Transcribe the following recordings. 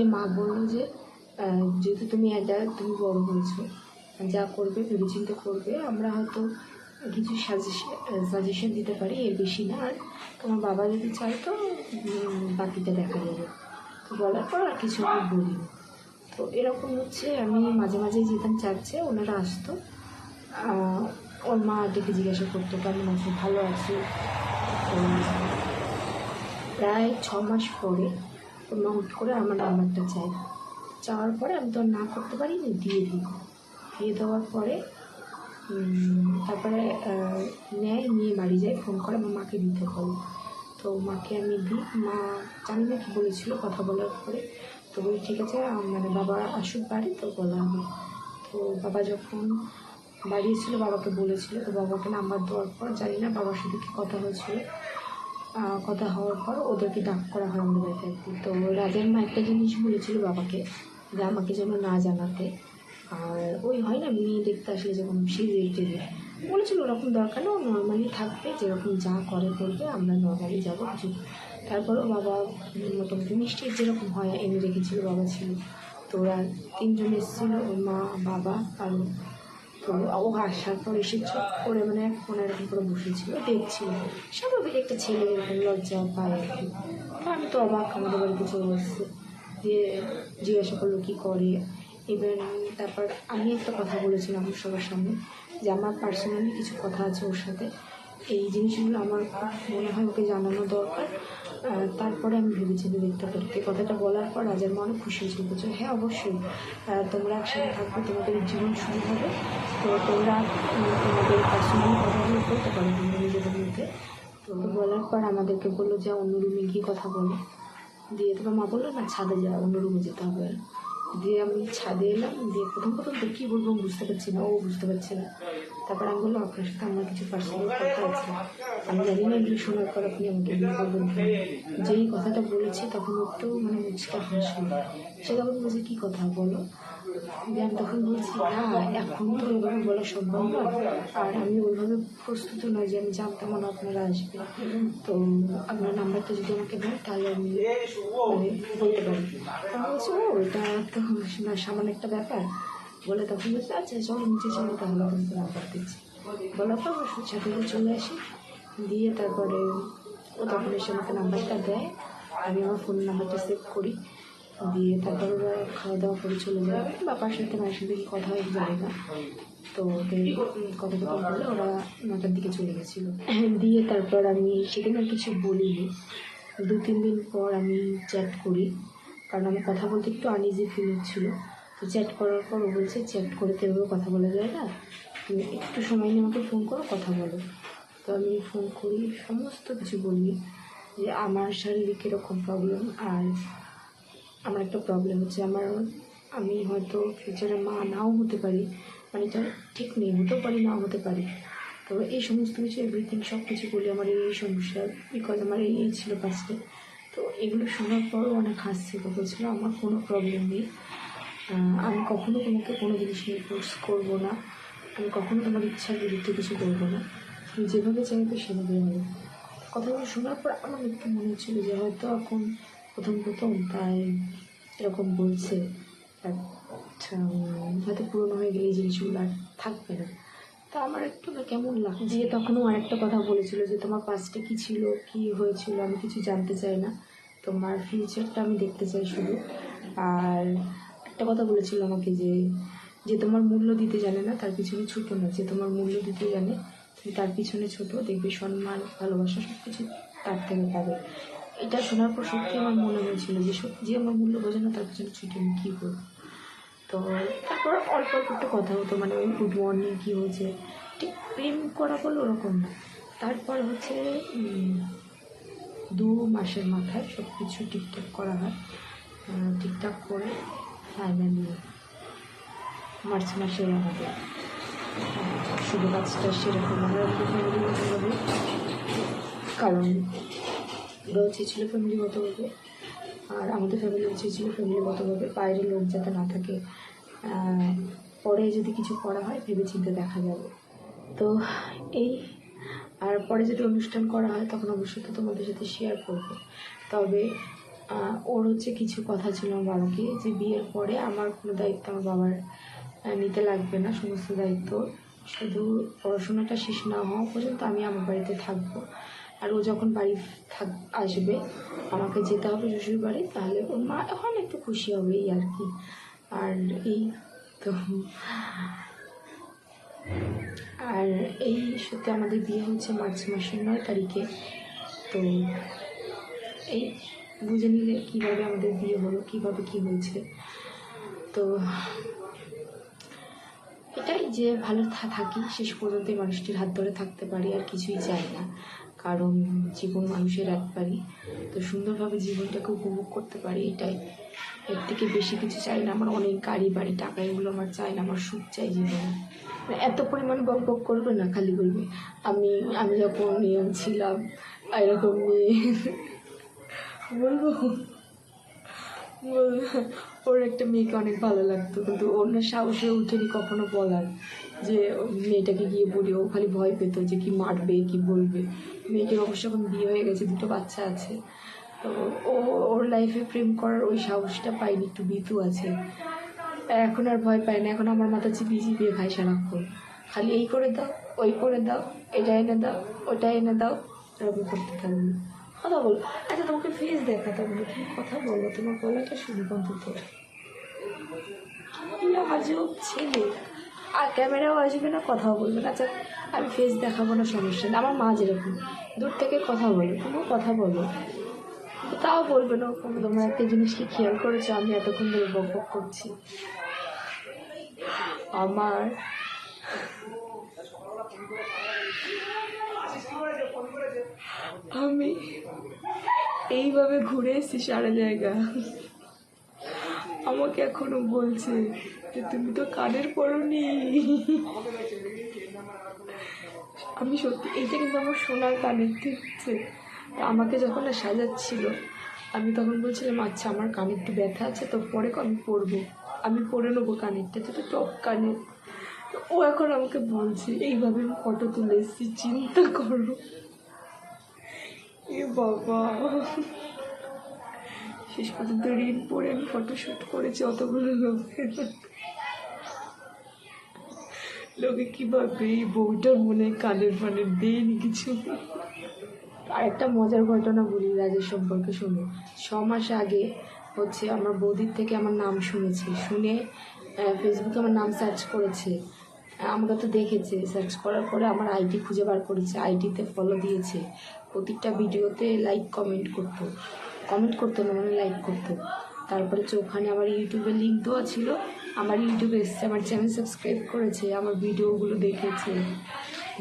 দিয়ে মা বলল যে যেহেতু তুমি এটা তুমি বড় হয়েছো, যা করবে, ভেবেচিন্তে করবে, আমরা হয়তো কিছু সাজেশন সাজেশন দিতে পারি, এর বেশি না। আর তোমার বাবা যদি চায় তো বাকিটা দেখা যাবে। তো বলার পর আর কিছু আমি বলি তো এরকম হচ্ছে, আমি মাঝে মাঝে যেতাম চাচ্ছে ওনারা আসতো। ওর মা ডেকে জিজ্ঞাসা করতো, কেমন আছে? ভালো আছে? প্রায় ছ মাস পরে মা হুট করে আমার নাম্বারটা চাই। চাওয়ার পরে আমি তো না করতে পারিনি দিয়ে দিই। দিয়ে দেওয়ার পরে তারপরে নেয়, নিয়ে বাড়ি যায়, ফোন করে আমার মাকে দিতে বলো। তো মাকে আমি দিই। মা জানি না কি বলেছিল, কথা বলার পরে তো বলি, ঠিক আছে মানে বাবা আসুক বাড়ি, তো বলা হবে তো বাবা যখন বাড়ি এসেছিল, বাবাকে বলেছিল, তো বাবাকে নাম্বার দেওয়ার পর, জানি না বাবার সাথে কি কথা হয়েছিল। কথা হওয়ার পর ওদেরকে ডাক করা হয় আমাদের বাড়িতে একদিন তো রাজার মা একটা জিনিস বলেছিল বাবাকে যে আমাকে যেন না জানাতে। আর ওই হয় না, মেয়ে দেখতে আসলে যখন সিরিয়াল টিরিয়াল বলেছিল ওরকম দরকার না নর্মালি থাকবে, যেরকম যা করে করবে আমরা নর্মালি যাব, কিছু তারপরেও বাবা মোটামুটি মিষ্টির যেরকম হয়, এনে রেখেছিল বাবা ছিল। তো ওরা তিনজন এসেছিল, ওর মা, বাবা আর ও। ও আসার পর এসে চুপ করে মানে ফোনে এরকম করে বসেছিল, দেখছিল। স্বাভাবিক একটা ছেলে এরকম লজ্জা পায় আর কি। আমি তো অবাক, আমাদের বাড়িতে চলে এসছে। দিয়ে জিজ্ঞাসা করল, কী করে? এবার তারপর আমি একটা কথা বলেছিলাম সবার সামনে, যে আমার পার্সোনালি কিছু কথা আছে ওর সাথে। এই জিনিসগুলো আমার মনে হয় ওকে জানানো দরকার। তারপরে আমি ভেবেছি পারি এই কথাটা বলার পর রাজার মনে খুশি হয়েছিল বলছে হ্যাঁ অবশ্যই। তোমরা একসাথে থাকবে তোমাদের জীবন শুরু হবে। তো তোমরা তোমাদের পার্সোনালি কথাগুলো বলতে পারো তোমরা নিজেদের মধ্যে। তো বলার পর আমাদেরকে বলল যে অন্য রুমে গিয়ে কথা বলো। দিয়ে তোমার মা বলল, না, ছাদে যা অন্য রুমে যেতে হবে। দিয়ে আমি ছাদে এলাম। দিয়ে প্রথম প্রথম তো কী বলব বুঝতে পারছি না, ও বুঝতে পারছে না। তারপর আমি বললাম আপনার সাথে আমার কিছু পার্সোনাল কথা আছে। আমি জানি না এগুলো শোনার পর আপনি আমাকে বিয়ে করবেন কি না। যেই কথাটা বলেছি তখন একটু মানে মুচকা হাসলো সে তখন বলছে, কী কথা বলো? দিয়ে আমি তখন বলছি, না, এখন তো ওইভাবে বলা সম্ভব নয় আর আমি ওইভাবে প্রস্তুত নয় যে আমি জানতাম না আপনারা আসবে। তো আপনার নাম্বারটা যদি আমাকে দেন, তাহলে আমি মানে বলতে পারি। আমি বলছি, ও, এটা তো না, সামান্য একটা ব্যাপার। বলে তখন বলছে আচ্ছা চলো নিচে, চলো তাহলে তোমাকে নাম্বার দিচ্ছি বলার পর আমার সাথে করে চলে আসি। দিয়ে তারপরে ও তখন এসে আমাকে নাম্বারটা দেয়। আমি আমার ফোন নাম্বারটা সেভ করি। দিয়ে তারপর ওরা খাওয়া দাওয়া করে চলে যায়। বাবার সাথে, মায়ের সাথে কথা হয় জানি না। তো ওদের কথা কথা বলে ওরা নটার দিকে চলে গেছিল। দিয়ে তারপর আমি সেদিন আর কিছু বলিনি। দু তিন দিন পর আমি চ্যাট করি। কারণ আমার কথা বলতে একটু আনইজি ফিল হচ্ছিল তো চ্যাট করার পর বলছে চ্যাট করে তো এভাবে কথা বলা যায় না। তুমি একটু সময় নিয়ে আমাকে ফোন করো, কথা বলো। তো আমি ফোন করি, সমস্ত কিছু বলি যে আমার শারীরিক এরকম প্রবলেম আর আমার একটা প্রবলেম হচ্ছে, আমার আমি হয়তো ফিউচারে মা নাও হতে পারি মানে এটা ঠিক নেই, হতেও পারি, নাও হতে পারি। তো এই সমস্ত কিছু এভরিথিং সব কিছু বলি আমার এই সমস্যা বিকজ আমার এই এই ছিল পাশে তো এগুলো শোনার পরও অনেক হাসছিল বলছিল আমার কোনো প্রবলেম নেই। আমি কখনো তোমাকে কোনো জিনিস নিয়ে ফোর্স করব না। আমি কখনো তোমার ইচ্ছার বিরুদ্ধে কিছু করব না। তুমি যেভাবে চাইবে সেভাবে হবে। কথাগুলো শোনার পর আমার একটু মনে হচ্ছিল যে হয়তো এখন প্রথম প্রথম তাই এরকম বলছে। আচ্ছা হয়তো পুরনো হয়ে গেলে এই জিনিসগুলো আর থাকবে না। তা আমার একটু না কেমন লাগছে? দিয়ে তখনও আরেকটা কথা বলেছিল যে তোমার পাস্টে কী ছিল, কী হয়েছিল, আমি কিছু জানতে চাই না। তোমার ফিউচারটা আমি দেখতে চাই শুধু। আর একটা কথা বলেছিল আমাকে যে যে তোমার মূল্য দিতে জানে না, তার পিছনে ছোটো না। যে তোমার মূল্য দিতে জানে, তুমি তার পিছনে ছোটো, দেখবে সম্মান, ভালোবাসা সব কিছু তার থেকে পাবে। এটা শোনার পর সত্যি আমার মনে হয়েছিল যে, সত্যি যে আমার মূল্য বোঝে না, তার পিছনে ছুটে, আমি কী করব? তো তারপর অল্প অল্প একটু কথা হতো মানে ওই গুড মর্নিং কী হয়েছে, ঠিক প্রেম করা বলে ওরকম না। তারপর হচ্ছে দু মাসের মাথায় সব কিছু ঠিকঠাক করা হয়। ঠিকঠাক করে ফাইনালি মার্চ মাসে হবে শুভ কাজটা সেরকম আমরা ফ্যামিলিগতভাবে কারণ ওরাও চেয়েছিল ফ্যামিলিগতভাবে, আর আমাদের ফ্যামিলি চেয়েছিল ফ্যামিলিগতভাবে। বাইরের লোক যাতে না থাকে পরে যদি কিছু করা হয় ভেবে চিন্তে দেখা যাবে। তো এই, আর পরে যদি অনুষ্ঠান করা হয়, তখন অবশ্যই তো তোমাদের সাথে শেয়ার করব। তবে ওর হচ্ছে কিছু কথা ছিল আমার বাবাকে যে বিয়ের পরে আমার কোনো দায়িত্ব আমার বাবার নিতে লাগবে না, সমস্ত দায়িত্ব। শুধু পড়াশোনাটা শেষ না হওয়া পর্যন্ত আমি আমার বাড়িতে থাকব। আর ও যখন বাড়ি থাক, আসবে, আমাকে যেতে হবে শ্বশুর বাড়ি তাহলে ওর মা এখন একটু খুশি হবে এই আর কি। আর এই তো। আর এই সত্যি আমাদের বিয়ে হচ্ছে মার্চ মাসের নয় তারিখে। তো এই বুঝে নিলে কীভাবে আমাদের বিয়ে হলো, কীভাবে কী হয়েছে। তো এটাই যে ভালো থাকি, শেষ পর্যন্ত মানুষটির হাত ধরে থাকতে পারি, আর কিছুই চাই না। কারণ জীবন মানুষের একবারই। তো সুন্দরভাবে জীবনটাকে উপভোগ করতে পারি, এটাই। এর থেকে বেশি কিছু চাই না। আমার অনেক গাড়ি, বাড়ি, টাকা, এগুলো আমার চাই না। আমার সুখ চাই জীবনে। মানে এত পরিমাণ বক বক করবে না, খালি বলবে, আমি আমি যখন ছিলাম, এরকম নিয়ে বলব? ওর একটা মেয়েকে অনেক ভালো লাগতো, কিন্তু না সাহসে উঠেনি কখনো বলার। যে মেয়েটাকে গিয়ে বলি, ও খালি ভয় পেত যে কি মারবে, কি বলবে। মেয়েটির অবশ্য এখন বিয়ে হয়ে গেছে, দুটো বাচ্চা আছে। তো ও, ওর লাইফে প্রেম করার ওই সাহসটা পাইনি একটু বিতু আছে। এখন আর ভয় পায় না, এখন আমার মাথা চিপিয়ে চিপিয়ে খাই সারাক্ষণ। খালি এই করে দাও, ওই করে দাও এটা এনে দাও ওটা এনে দাও, এরকম করতে থাকবে। কথা বলো। আচ্ছা তোমাকে ফেস দেখাতে বলো। তুমি কথা বলো, তোমার গলাটা শুনি কি আজব ছেলে। আর ক্যামেরাও আসবে না, কথাও বলবে না। আচ্ছা আমি ফেস দেখাবো না, সমস্যা আমার মা যেরকম। দূর থেকে কথা বলে তুমি কথা বলো। তাও বলবে না তোমরা একটা জিনিস কি খেয়াল করেছ? আমি এতক্ষণ ধরে বক বক করছি। আমার আমি এইভাবে ঘুরে এসেছি সারা জায়গা। আমাকে এখনও বলছে যে, তুমি তো কানের পরনি। আমি সত্যি এইটা কিন্তু আমার সোনার কানের তা আমাকে যখন না সাজাচ্ছিল, আমি তখন বলছিলাম আচ্ছা আমার কানে একটু ব্যথা আছে, তো পরে আমি পরবো। আমি পরে নেব কানেরটা যেটা টপ কানের। ও এখন আমাকে বলছে, এইভাবে আমি ফটো তুলে এসেছি, চিন্তা করো। এ বাবা। শেষ পর্যন্ত ঋণ পরে আমি ফটোশ্যুট করেছি অতগুলো লোকের। লোকে কি ভাববে এই বউটার মনে কানের ফানের দেয়নি কিছু? আর একটা মজার ঘটনা বলি রাজের সম্পর্কে, শুনো। ছ মাস আগে হচ্ছে আমার বৌদির থেকে আমার নাম শুনেছে। শুনে ফেসবুকে আমার নাম সার্চ করেছে। আমাকে তো দেখেছে সার্চ করার পরে আমার আইডি খুঁজে বার করেছে। আইডিতে ফলো দিয়েছে। প্রতিটা ভিডিওতে লাইক কমেন্ট করতো। কমেন্ট করতো না মানে লাইক করতো। তারপরে হচ্ছে ওখানে আমার ইউটিউবে লিঙ্ক দেওয়া ছিল, আমার ইউটিউবে এসছে, আমার চ্যানেল সাবস্ক্রাইব করেছে, আমার ভিডিওগুলো দেখেছে।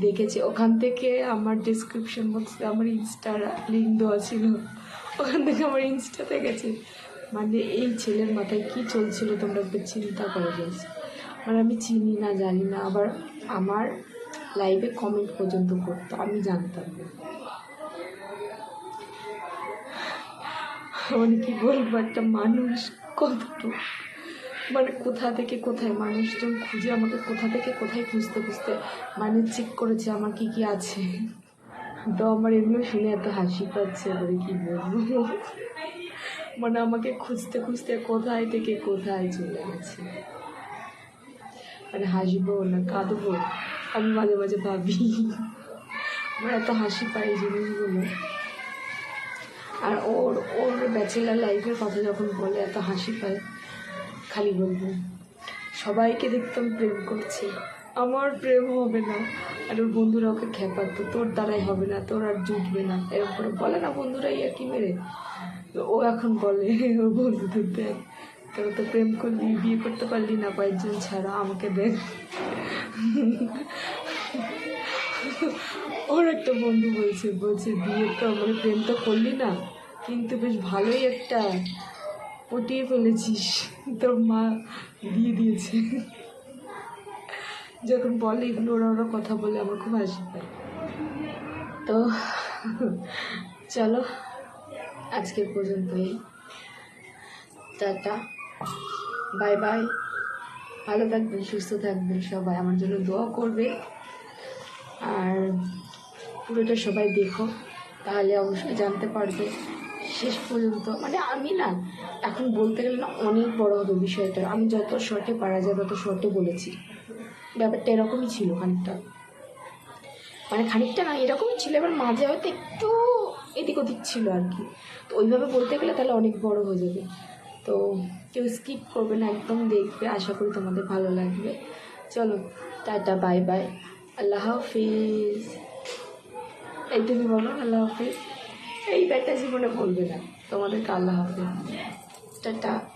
দেখেছে। ওখান থেকে আমার ডিসক্রিপশন বক্সে আমার ইনস্টার লিঙ্ক দেওয়া ছিল। ওখান থেকে আমার ইনস্টাতে গেছে। মানে এই ছেলের মাথায় কি চলছিল তোমরা একটু চিন্তা করে গেছে মানে আমি চিনি না, জানি না, আবার আমার লাইভে কমেন্ট পর্যন্ত করতো, আমি জানতাম মানে কি বলব, একটা মানুষ কতটুকু? মানে কোথা থেকে কোথায় মানুষজন খুঁজে, আমাকে কোথা থেকে কোথায় খুঁজতে খুঁজতে মানে চেক করেছে আমার কি কি আছে। তো আমার এগুলো শুনে এত হাসি পাচ্ছে বলে কি বলব? মানে আমাকে খুঁজতে খুঁজতে কোথায় থেকে কোথায় চলে গেছে। মানে হাসবো না, কাঁদবো। আমি মাঝে মাঝে ভাবি, আমার এত হাসি পাই জিনিসগুলো। আর ওর ওর ব্যাচেলার লাইফের কথা যখন বলে, এত হাসি পায়, খালি বলব, সবাইকে দেখতাম প্রেম করছে। আমার প্রেম হবে না, আর ওর বন্ধুরা ওকে খেপাতো, তোর দ্বারাই হবে না, তোর আর জুটবে না। এরকম করে বলে না বন্ধুরা, ইয়া কি মেরে? ও এখন বলে, ওর বন্ধুদের দেখ। তোরা তো প্রেম করলি, বিয়ে করতে পারলি না কয়েকজন ছাড়া, আমাকে দেখ। ওর একটা বন্ধু বলছে বলছে, বিয়ে তো মানে প্রেম তো করলি না, কিন্তু বেশ ভালোই একটা পটিয়ে ফেলেছিস। তোর মা দিয়ে দিয়েছে। যখন বলে এগুলো ওরা ওরা কথা বলে, আমার খুব হাসি পায়। তো চলো আজকের পর্যন্তই। টাটা। বাই বাই ভালো থাকবেন, সুস্থ থাকবেন সবাই। আমার জন্য দোয়া করবে আর পুরোটা সবাই দেখো। তাহলে অবশ্যই জানতে পারবে। শেষ পর্যন্ত মানে আমি না, এখন বলতে গেলে না, অনেক বড় হবে বিষয়টা। আমি যত শর্টে পারা যায়, তত শর্টে বলেছি। ব্যাপারটা এরকমই ছিল খানিকটা। মানে খানিকটা না, এরকমই ছিল। এবার মাঝে হয়তো একটু এদিক ওদিক ছিল আর কি। তো ওইভাবে বলতে গেলে তাহলে অনেক বড় হয়ে যাবে। তো কেউ স্কিপ করবে না, একদম দেখবে। আশা করি তোমাদের ভালো লাগবে। চলো, টাটা বাই বাই আল্লাহ হাফিজ। এই তুমি বলো, আল্লাহ হাফিজ। এই ব্যাটা জীবনে বলবে না। তোমাদেরকে আল্লাহ হাফিজ। টাটা।